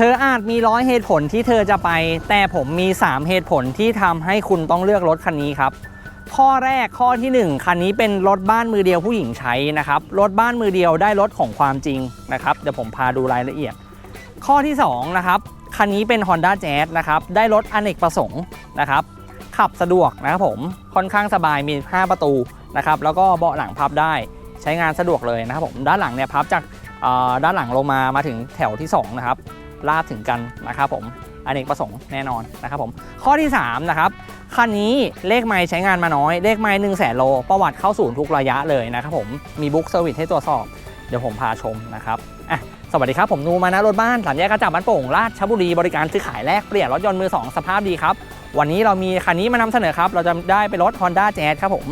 เธออาจมีร้อยเหตุผลที่เธอจะไป แต่ผมมี 3 เหตุผลที่ทำให้คุณต้องเลือกรถคันนี้ครับ ข้อแรกข้อที่ 1 คันนี้เป็นรถบ้านมือเดียวผู้หญิงใช้นะครับ รถบ้านมือเดียวได้รถของความจริงนะครับ เดี๋ยวผมพาดูรายละเอียด ข้อที่2นะครับคันนี้เป็น Honda Jazz นะครับได้รถอเนกประสงค์นะครับขับสะดวกนะครับผมค่อนข้างสบายมี 5 ประตูนะครับแล้วก็เบาะหลังพับได้ใช้งานสะดวกเลยนะครับผมด้านหลังเนี่ยพับจากด้านหลังลงมามาถึงแถวที่สองนะครับ ลาดถึงกันนะครับผมอเนกประสงค์แน่นอนนะครับผมข้อที่สามนะครับคันนี้เลขไม้ใช้งานมาน้อย เลขไม้หนึ่งแสนโล ประวัติเข้าศูนย์ทุกระยะเลยนะครับผมมีบุ๊กเซอร์วิสให้ตรวจสอบ เดี๋ยวผมพาชมนะครับอะสวัสดีครับ ผมนูมานะรถบ้านสามแยกกระจับบ้านโป่งราชบุรีบริการซื้อขายแลกเปลี่ยนรถยนต์มือ 2 สภาพดีครับ วันนี้เรามีคันนี้มานำเสนอครับ เราจะได้เป็นรถ Honda Jazz ครับผม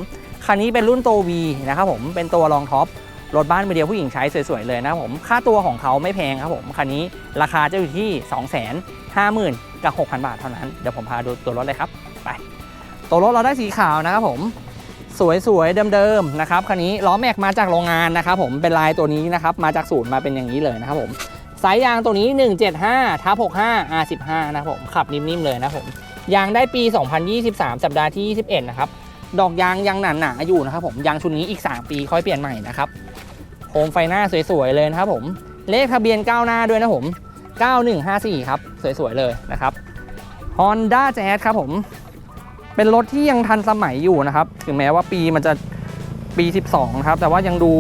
คันนี้เป็นรุ่นโตวีนะครับผมเป็นตัวรองท็อป รถบ้านมือเดียวผู้หญิงใช้สวยๆเลยนะครับผม ค่าตัวของเขาไม่แพงครับผม คันนี้ราคาจะอยู่ที่ 2 5 0 0 0 0กับ 6,000 บาทเท่านั้น เดี๋ยวผมพาดูตัวรถเลยครับ ไป ตัวรถเราได้สีขาวนะครับผม สวยๆเดิมๆนะครับ คันนี้ล้อแม็กมาจากโรงงานนะครับผม เป็นลายตัวนี้นะครับ มาจากศูนย์มาเป็นอย่างนี้เลยนะครับผม สายยางตัวนี้ 175ทับ65 R15 นะครับผม ขับนิ่มๆเลยนะครับผมยางได้ปี 2023 สัปดาห์ที่ 21 นะครับ ดอกยางยังหนาๆอยู่นะครับผม ยางชุดนี้อีก 3 ปีค่อยเปลี่ยนใหม่นะครับ มไฟหน้าสวยๆเลยนะครับผม เลขทะเบียนก้าวหน้าด้วยนะผม 9154 ครับ สวยๆเลยนะครับ Honda Jazz ครับผม เป็นรถที่ยังทันสมัยอยู่นะครับ ถึงแม้ว่าปีมันจะปี 12 ครับ แต่ว่ายังดู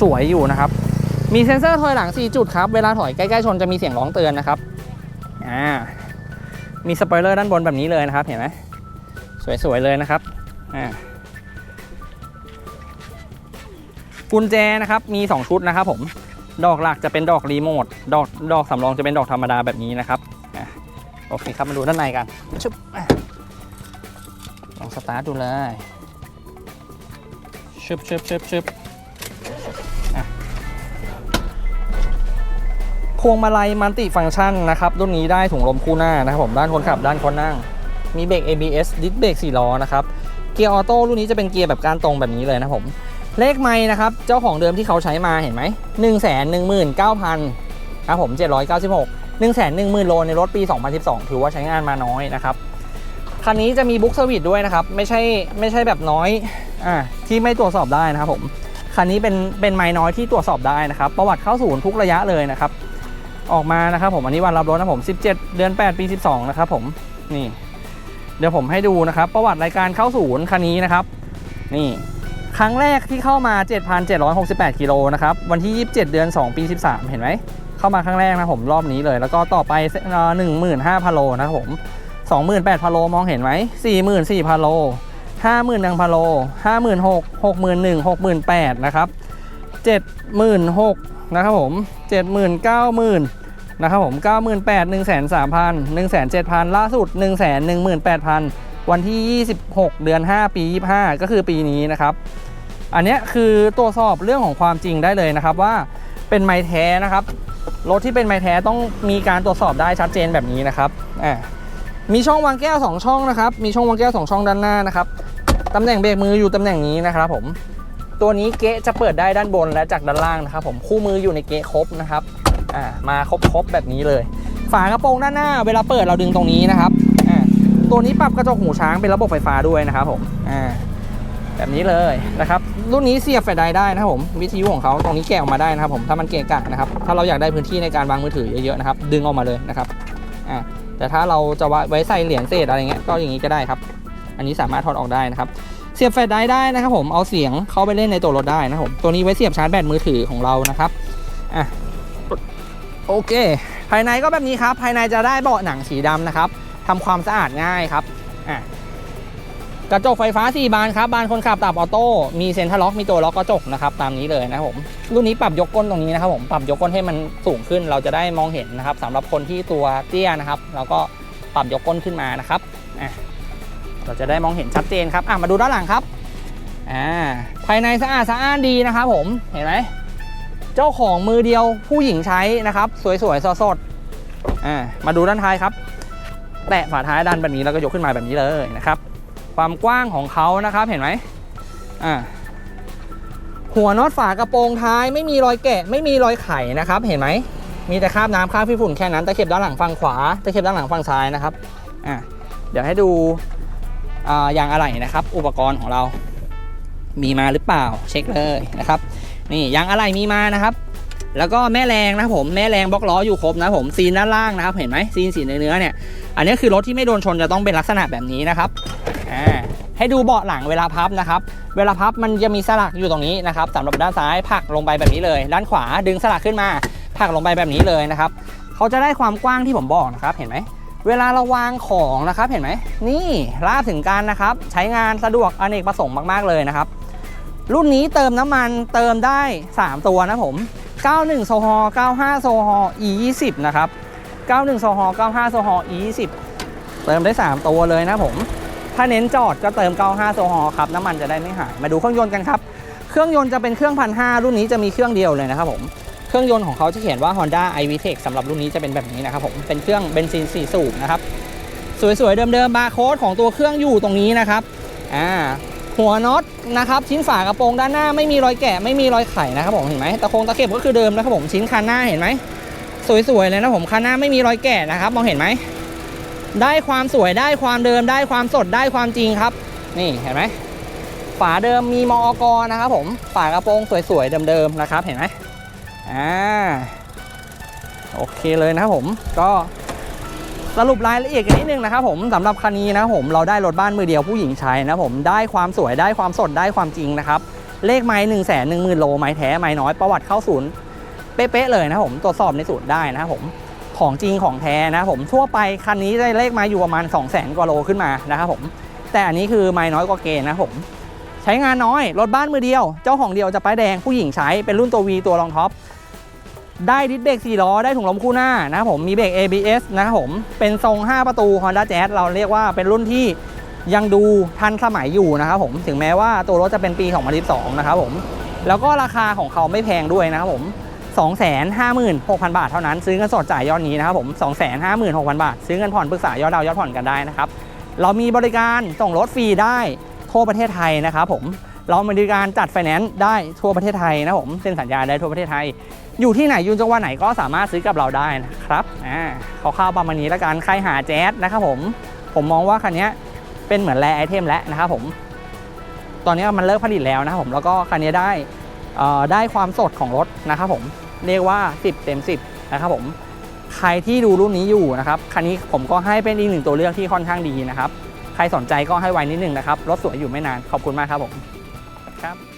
สวยอยู่นะครับ มีเซ็นเซอร์ถอยหลัง 4 จุดครับ เวลาถอยใกล้ๆชนจะมีเสียงร้องเตือนนะครับ อ่า มีสปอยเลอร์ด้านบนแบบนี้เลยนะครับ เห็นไหมสวยๆเลยนะครับ อ่า กุญแจนะครับมี 2 ชุดนะครับผมดอกหลักจะเป็นดอกรีโมทดอกดอกสำรองจะเป็นดอกธรรมดาแบบนี้นะครับอ่าโอเคครับมาดูด้านในกันชุบอะลองสตาร์ทดูเลยชึบชึบชึบชึบอะพวงมาลัยมัลติฟังก์ชันนะครับ รุ่นนี้ได้ถุงลมคู่หน้านะครับผมด้านคนขับด้านคนนั่ง มีเบรก ABS ดิสเบรก4ล้อนะครับ เกียร์ออโต้รุ่นนี้จะเป็นเกียร์แบบการตรงแบบนี้เลยนะครับผม เลขไม้นะครับ เจ้าของเดิมที่เขาใช้มาเห็นไหม1 1 9 0 0 0ครับผม 796 1 1 0 0 0 0 โลในรถปี 2012 ถือว่าใช้งานมาน้อยนะครับคันนี้จะมีบุ๊กเซอร์วิสด้วยนะครับ ไม่ใช่ไม่ใช่แบบน้อยอ่าที่ไม่ตรวจสอบได้นะครับผมคันนี้เป็นเป็นไม้น้อยที่ตรวจสอบได้นะครับ ประวัติเข้าศูนย์ทุกระยะเลยนะครับ ออกมานะครับผมอันนี้วันรับรถนะผม 17 เดือน 8 ปี 12 นะครับผมนี่ เดี๋ยวผมให้ดูนะครับ ประวัติรายการเข้าศูนย์คันนี้นะครับ นี่ ครั้งแรกที่เข้ามา 7,768 กิโลนะครับ วันที่ 27 เดือน 2 ปี 13 เห็นไหม เข้ามาครั้งแรกนะผมรอบนี้เลย แล้วก็ต่อไป 15,000โลนะครับผม 28,000โลมองเห็นไหม 44,000โล51,000โล56,000 61,000 68,000นะครับ76,000นะครับผม79,000นะครับผม 98,000 103,000 107,000ล่าสุด 118,000 วันที่ 26 เดือน 5 ปี 25 ก็คือปีนี้นะครับ อันนี้คือตรวจสอบเรื่องของความจริงได้เลยนะครับว่าเป็นไม้แท้นะครับ รถที่เป็นไม้แท้ต้องมีการตรวจสอบได้ชัดเจนแบบนี้นะครับอ่ามีช่องวางแก้ว 2 ช่องนะครับ มีช่องวางแก้ว 2 ช่องด้านหน้านะครับตำแหน่งเบรกมืออยู่ตำแหน่งนี้นะครับผม ตัวนี้เกะจะเปิดได้ด้านบนและจากด้านล่างนะครับ ผมคู่มืออยู่ในเกะครบนะครับ อ่า มาครบครบแบบนี้เลย ฝากระโปรงด้านหน้า เวลาเปิดเราดึงตรงนี้นะครับ ตัวนี้ปรับกระจกหูช้างเป็นระบบไฟฟ้าด้วยนะครับผมอ่าแบบนี้เลยนะครับ รุ่นนี้เสียบแฟลชไดได้นะครับผมวิทยุของเขาตรงนี้แกะออกมาได้นะครับผมถ้ามันเกะกะนะครับถ้าเราอยากได้พื้นที่ในการวางมือถือเยอะๆนะครับ ดึงออกมาเลยนะครับอ่าแต่ถ้าเราจะไว้ใส่เหรียญเศษอะไรเงี้ยก็อย่างนี้ก็ได้ครับ อันนี้สามารถถอดออกได้นะครับ เสียบแฟลชไดได้นะครับ ผมเอาเสียงเข้าไปเล่นในตัวรถได้นะครับผมตัวนี้ไว้เสียบชาร์จแบตมือถือของเรานะครับอะโอเค ภายในก็แบบนี้ครับ ภายในจะได้เบาะหนังสีดำนะครับ ทำความสะอาดง่ายครับอะกระจกไฟฟ้า 4 บานครับ บานคนขับตับออโต้ มีเซ็นทรัลล็อก มีตัวล็อกกระจกนะครับ ตามนี้เลยนะครับผม รุ่นนี้ปรับยกก้นตรงนี้นะครับผม ปรับยกก้นให้มันสูงขึ้น เราจะได้มองเห็นนะครับสำหรับคนที่ตัวเตี้ยนะครับ เราก็ปรับยกก้นขึ้นมานะครับอะเราจะได้มองเห็นชัดเจนครับ อะ มาดูด้านหลังครับ อ่า ภายในสะอาดสะอ้านดีนะครับผม เห็นไหม เจ้าของมือเดียวผู้หญิงใช้นะครับ สวยๆสดๆอ่า มาดูด้านท้ายครับ แตะฝาท้ายดันแบบนี้แล้วก็ยกขึ้นมาแบบนี้เลยนะครับ ความกว้างของเขานะครับเห็นไหมอ่าหัวน็อตฝากระโปรงท้ายไม่มีรอยแกะไม่มีรอยไขนะครับ เห็นไหมมีแต่คราบน้ำคราบพี่ฝุ่นแค่นั้นตะเข็บด้านหลังฝั่งขวาตะเข็บด้านหลังฝั่งซ้ายนะครับอะเดี๋ยวให้ดูอ่ายางอะไหล่นะครับ อุปกรณ์ของเรา มีมาหรือเปล่าเช็คเลยนะครับ นี่ยางอะไหล่มีมานะครับ แล้วก็แม่แรงนะผมแม่แรงบล็อกล้ออยู่ครบนะผมซีนด้านล่างนะครับเห็นไหมซีนสีเนื้อเนี่ยอันนี้คือรถที่ไม่โดนชนจะต้องเป็นลักษณะแบบนี้นะครับอ่าให้ดูเบาะหลังเวลาพับนะครับ เวลาพับมันจะมีสลักอยู่ตรงนี้นะครับสำหรับด้านซ้ายผักลงไปแบบนี้เลย ด้านขวาดึงสลักขึ้นมาผักลงไปแบบนี้เลยนะครับเขาจะได้ความกว้างที่ผมบอกนะครับเห็นไหมเวลาเราวางของนะครับเห็นไหมนี่ลาดถึงกันนะครับ ใช้งานสะดวกอเนกประสงค์มาก ๆเลยนะครับ รุ่นนี้เติมน้ำมันเติมได้ 3 ตัวนะผม 91โซฮอล์95โซฮอล์ E20 นะครับ 91โซฮอล์95โซฮอล์ E20 เติมได้ 3 ตัวเลยนะผม ถ้าเน้นจอดก็เติม 95โซฮอล์ครับ น้ำมันจะได้ไม่หาย มาดูเครื่องยนต์กันครับ เครื่องยนต์จะเป็นเครื่องพันห้ารุ่นนี้จะมีเครื่องเดียวเลยนะครับผม เครื่องยนต์ของเขาจะเขียนว่า Honda iVTEC สำหรับรุ่นนี้จะเป็นแบบนี้นะครับผม เป็นเครื่องเบนซิน4สูบนะครับ สวยๆเดิมๆบาร์โค้ดของตัวเครื่องอยู่ตรงนี้นะครับ อ่า หัวน็อตนะครับชิ้นฝากระโปรงด้านหน้าไม่มีรอยแกะไม่มีรอยไขนะครับผมเห็นไหมตะโคงตะเข็บก็คือเดิมนะครับผมชิ้นคันหน้าเห็นไหมสวยๆเลยนะผมคันหน้าไม่มีรอยแกะนะครับ มองเห็นไหมได้ความสวยได้ความเดิมได้ความสดได้ความจริงครับ นี่เห็นไหมฝาเดิมมีมอกรนะครับผมฝากระโปรงสวยๆเดิมๆนะครับเห็นไหมอ่าโอเคเลยนะครับผมก็ สรุปรายละเอียดกันนิดนึงนะครับผมสำหรับคันนี้นะครับผมเราได้รถบ้านมือเดียวผู้หญิงใช้นะครับผมได้ความสวยได้ความสดได้ความจริงนะครับเลขไม้หนึ่งแสนหนึ่งหมื่นโลไม้แท้ไม้น้อยประวัติเข้าศูนย์เป๊ะๆเลยนะครับผมตรวจสอบในศูนย์ได้นะครับผมของจริงของแท้นะครับผมทั่วไปคันนี้ได้เลขไม้อยู่ประมาณ 2 0 0แสนกว่าโลขึ้นมานะครับผมแต่อันนี้คือไม้น้อยกว่าเกณฑ์นะครับผมใช้งานน้อยรถบ้านมือเดียว เจ้าของเดียวจะป้ายแดงผู้หญิงใช้เป็นรุ่นตัว V ตัวรองท็อป ได้ดิสเบรก4ล้อได้ถุงลมคู่หน้านะครับผมมีเบรก ABS นะครับผมเป็นทรง 5 ประตู Honda Jazz เราเรียกว่าเป็นรุ่นที่ยังดูทันสมัยอยู่นะครับผมถึงแม้ว่าตัวรถจะเป็นปี 2012 นะครับผมแล้วก็ราคาของเขาไม่แพงด้วยนะครับผม 256,000 บาทเท่านั้น ซื้อเงินสดจ่ายยอดนี้นะครับผม 256,000 บาท ซื้อเงินผ่อนปรึกษายอดดาวยอดผ่อนกันได้นะครับ เรามีบริการส่งรถฟรีได้ทั่วประเทศไทยนะครับผม เราบริการจัดไฟแนนซ์ได้ทั่วประเทศไทยนะครับผมเซ็นสัญญาได้ทั่วประเทศไทย อยู่ที่ไหนยู่จังหวัดไหนก็สามารถซื้อกับเราได้นะครับอ่าคร่าวประมาณนี้แล้วกันใครหาแจ๊สนะครับผมผมมองว่าคันนี้เป็นเหมือนแรไอเทมแล้วนะครับผม ตอนนี้มันเลิกผลิตแล้วนะครับผมแล้วก็คันนี้ได้ได้ความสดของรถนะครับผมเรียกว่า 10 เต็ม 10 นะครับผมใครที่ดูรุ่นนี้อยู่นะครับคันนี้ผมก็ให้เป็นอีกหนึ่งตัวเลือกที่ค่อนข้างดีนะครับ ใครสนใจก็ให้ไวนิดนึงนะครับ รถสวยอยู่ไม่นาน ขอบคุณมากครับผม ครับ